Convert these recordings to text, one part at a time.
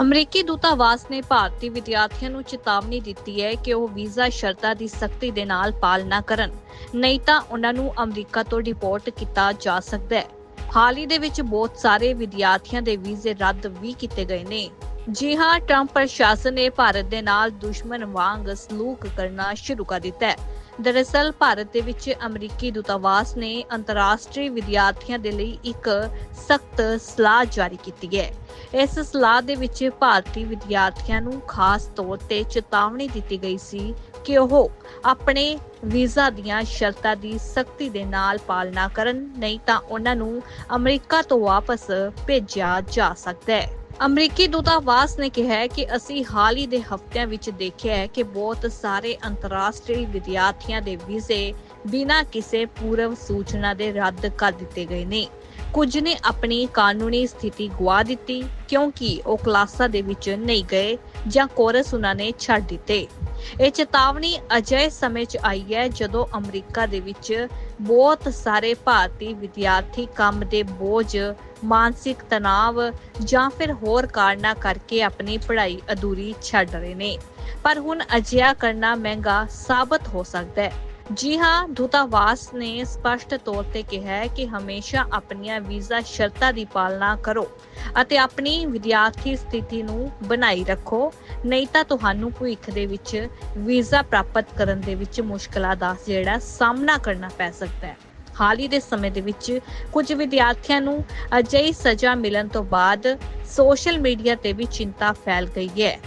ਅਮਰੀਕੀ ਦੂਤਾਵਾਸ ਨੇ ਭਾਰਤੀ ਵਿਦਿਆਰਥੀਆਂ ਨੂੰ ਚੇਤਾਵਨੀ ਦਿੱਤੀ ਹੈ ਕਿ ਉਹ ਵੀਜ਼ਾ ਸ਼ਰਤਾਂ ਦੀ ਸਖਤੀ ਦੇ ਨਾਲ ਪਾਲਣਾ ਕਰਨ। ਨਹੀਂ ਤਾਂ ਉਹਨਾਂ ਨੂੰ ਅਮਰੀਕਾ ਤੋਂ ਡਿਪੋਰਟ ਕੀਤਾ ਜਾ ਸਕਦਾ ਹੈ। ਹਾਲ ਹੀ ਦੇ ਵਿੱਚ ਬਹੁਤ ਸਾਰੇ ਵਿਦਿਆਰਥੀਆਂ ਦੇ ਵੀਜ਼ੇ ਰੱਦ ਵੀ ਕੀਤੇ ਗਏ ਨੇ। ਜੀ ਹਾਂ, ਟਰੰਪ ਪ੍ਰਸ਼ਾਸਨ ਨੇ ਭਾਰਤ ਦੇ ਨਾਲ ਦੁਸ਼ਮਣ ਵਾਂਗ ਸਲੂਕ ਕਰਨਾ ਸ਼ੁਰੂ ਕਰ ਦਿੱਤਾ ਹੈ। ਦਰਅਸਲ ਭਾਰਤ ਦੇ ਵਿੱਚ ਅਮਰੀਕੀ ਦੂਤਾਵਾਸ ਨੇ ਅੰਤਰਰਾਸ਼ਟਰੀ ਵਿਦਿਆਰਥੀਆਂ ਦੇ ਲਈ ਇੱਕ ਸਖਤ ਸਲਾਹ ਜਾਰੀ ਕੀਤੀ ਹੈ। ਇਸ ਸਲਾਹ ਦੇ ਵਿੱਚ ਭਾਰਤੀ ਵਿਦਿਆਰਥੀਆਂ ਨੂੰ ਖਾਸ ਤੌਰ ਤੇ ਚੇਤਾਵਨੀ ਦਿੱਤੀ ਗਈ ਸੀ ਕਿ ਉਹ ਆਪਣੇ ਵੀਜ਼ਾ ਦੀਆਂ ਸ਼ਰਤਾਂ ਦੀ ਸਖਤੀ ਦੇ ਨਾਲ ਪਾਲਣਾ ਕਰਨ, ਨਹੀਂ ਤਾਂ ਉਹਨਾਂ ਨੂੰ ਅਮਰੀਕਾ ਤੋਂ ਵਾਪਸ ਭੇਜਿਆ ਜਾ ਸਕਦਾ ਹੈ। ਅਮਰੀਕੀ ਦੂਤਾਵਾਸ ਨੇ ਕਿਹਾ ਹੈ ਕਿ ਅਸੀਂ ਹਾਲ ਹੀ ਦੇ ਹਫ਼ਤਿਆਂ ਵਿੱਚ ਦੇਖਿਆ ਹੈ ਕਿ ਬਹੁਤ ਸਾਰੇ ਅੰਤਰਰਾਸ਼ਟਰੀ ਵਿਦਿਆਰਥੀਆਂ ਦੇ ਵੀਜ਼ੇ ਬਿਨਾਂ ਕਿਸੇ ਪੂਰਵ ਸੂਚਨਾ ਦੇ ਰੱਦ ਕਰ ਦਿੱਤੇ ਗਏ ਨੇ। ਕੁਝ ਨੇ ਆਪਣੀ ਕਾਨੂੰਨੀ ਸਥਿਤੀ ਗਵਾ ਦਿੱਤੀ ਕਿਉਂਕਿ ਉਹ ਕਲਾਸਾਂ ਦੇ ਵਿੱਚ ਨਹੀਂ ਗਏ ਜਾਂ ਕੋਰਸ ਉਹਨਾਂ ਨੇ ਛੱਡ ਦਿੱਤੇ। ਇਹ ਚੇਤਾਵਨੀ ਅਜਿਹੇ ਸਮੇਂ 'ਚ ਆਈ ਹੈ ਜਦੋਂ ਅਮਰੀਕਾ ਦੇ ਵਿੱਚ ਬਹੁਤ ਸਾਰੇ ਭਾਰਤੀ ਵਿਦਿਆਰਥੀ ਕੰਮ ਦੇ ਬੋਝ, ਮਾਨਸਿਕ ਤਣਾਅ ਜਾਂ ਫਿਰ ਹੋਰ ਕਾਰਨਾਂ ਕਰਕੇ ਆਪਣੀ ਪੜ੍ਹਾਈ ਅਧੂਰੀ ਛੱਡ ਰਹੇ ਨੇ। ਪਰ ਹੁਣ ਅਜਿਹਾ ਕਰਨਾ ਮਹਿੰਗਾ ਸਾਬਤ ਹੋ ਸਕਦਾ ਹੈ। ਜੀ ਹਾਂ, ਦੂਤਾਵਾਸ ਨੇ ਸਪਸ਼ਟ ਤੌਰ ਤੇ ਕਿਹਾ ਹੈ ਕਿ ਹਮੇਸ਼ਾ ਆਪਣੀਆਂ ਵੀਜ਼ਾ ਸ਼ਰਤਾਂ ਦੀ ਪਾਲਣਾ ਕਰੋ ਅਤੇ ਆਪਣੀ ਵਿਦਿਆਰਥੀ ਸਥਿਤੀ ਨੂੰ ਬਣਾਈ ਰੱਖੋ, ਨਹੀਂ ਤਾਂ ਤੁਹਾਨੂੰ ਭਵਿੱਖ ਦੇ ਵਿੱਚ ਵੀਜ਼ਾ ਪ੍ਰਾਪਤ ਕਰਨ ਦੇ ਵਿੱਚ ਮੁਸ਼ਕਲਾਂ ਦਾ ਜਿਹੜਾ ਸਾਹਮਣਾ ਕਰਨਾ ਪੈ ਸਕਦਾ ਹੈ। ਹਾਲ ਹੀ ਦੇ ਸਮੇਂ ਦੇ ਵਿੱਚ ਕੁਝ ਵਿਦਿਆਰਥੀਆਂ ਨੂੰ ਅਜਿਹੀ ਸਜ਼ਾ ਮਿਲਣ ਤੋਂ ਬਾਅਦ ਸੋਸ਼ਲ ਮੀਡੀਆ ਤੇ ਵੀ ਚਿੰਤਾ ਫੈਲ ਗਈ ਹੈ।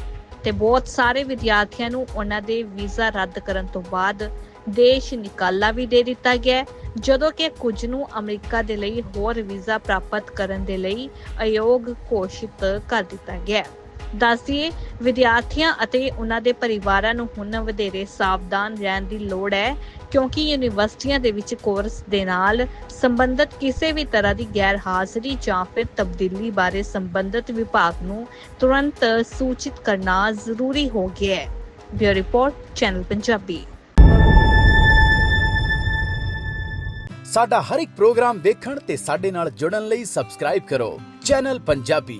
ਤੇ ਬਹੁਤ ਸਾਰੇ ਵਿਦਿਆਰਥੀਆਂ ਨੂੰ ਉਹਨਾਂ ਦੇ ਵੀਜ਼ਾ ਰੱਦ ਕਰਨ ਤੋਂ ਬਾਅਦ ਦੇਸ਼ ਨਿਕਾਲਾ ਵੀ ਦੇ ਦਿੱਤਾ ਗਿਆ ਜਦੋਂ ਕਿ ਕੁਝ ਨੂੰ ਅਮਰੀਕਾ ਦੇ ਲਈ ਹੋਰ ਵੀਜ਼ਾ ਪ੍ਰਾਪਤ ਕਰਨ ਦੇ ਲਈ ਅਯੋਗ ਘੋਸ਼ਿਤ ਕਰ ਦਿੱਤਾ ਗਿਆ ਦੱਸਦੀਏ ਵਿਦਿਆਰਥੀਆਂ ਅਤੇ ਉਹਨਾਂ ਦੇ ਪਰਿਵਾਰਾਂ ਨੂੰ ਹੁਣ ਵਧੇਰੇ ਸਾਵਧਾਨ ਰਹਿਣ ਦੀ ਲੋੜ ਹੈ, ਕਿਉਂਕਿ ਯੂਨੀਵਰਸਿਟੀਆਂ ਦੇ ਵਿੱਚ ਕੋਰਸ ਦੇ ਨਾਲ ਸੰਬੰਧਿਤ ਕਿਸੇ ਵੀ ਤਰ੍ਹਾਂ ਦੀ ਗੈਰ ਹਾਜ਼ਰੀ ਜਾਂ ਫਿਰ ਤਬਦੀਲੀ ਬਾਰੇ ਸੰਬੰਧਿਤ ਵਿਭਾਗ ਨੂੰ ਤੁਰੰਤ ਸੂਚਿਤ ਕਰਨਾ ਜ਼ਰੂਰੀ ਹੋ ਗਿਆ ਹੈ। Bureau report, channel Punjabi. ਸਾਡਾ ਹਰ ਇੱਕ ਪ੍ਰੋਗਰਾਮ ਦੇਖਣ ਤੇ ਸਾਡੇ ਨਾਲ ਜੁੜਨ ਲਈ ਸਬਸਕ੍ਰਾਈਬ ਕਰੋ, ਚੈਨਲ ਪੰਜਾਬੀ।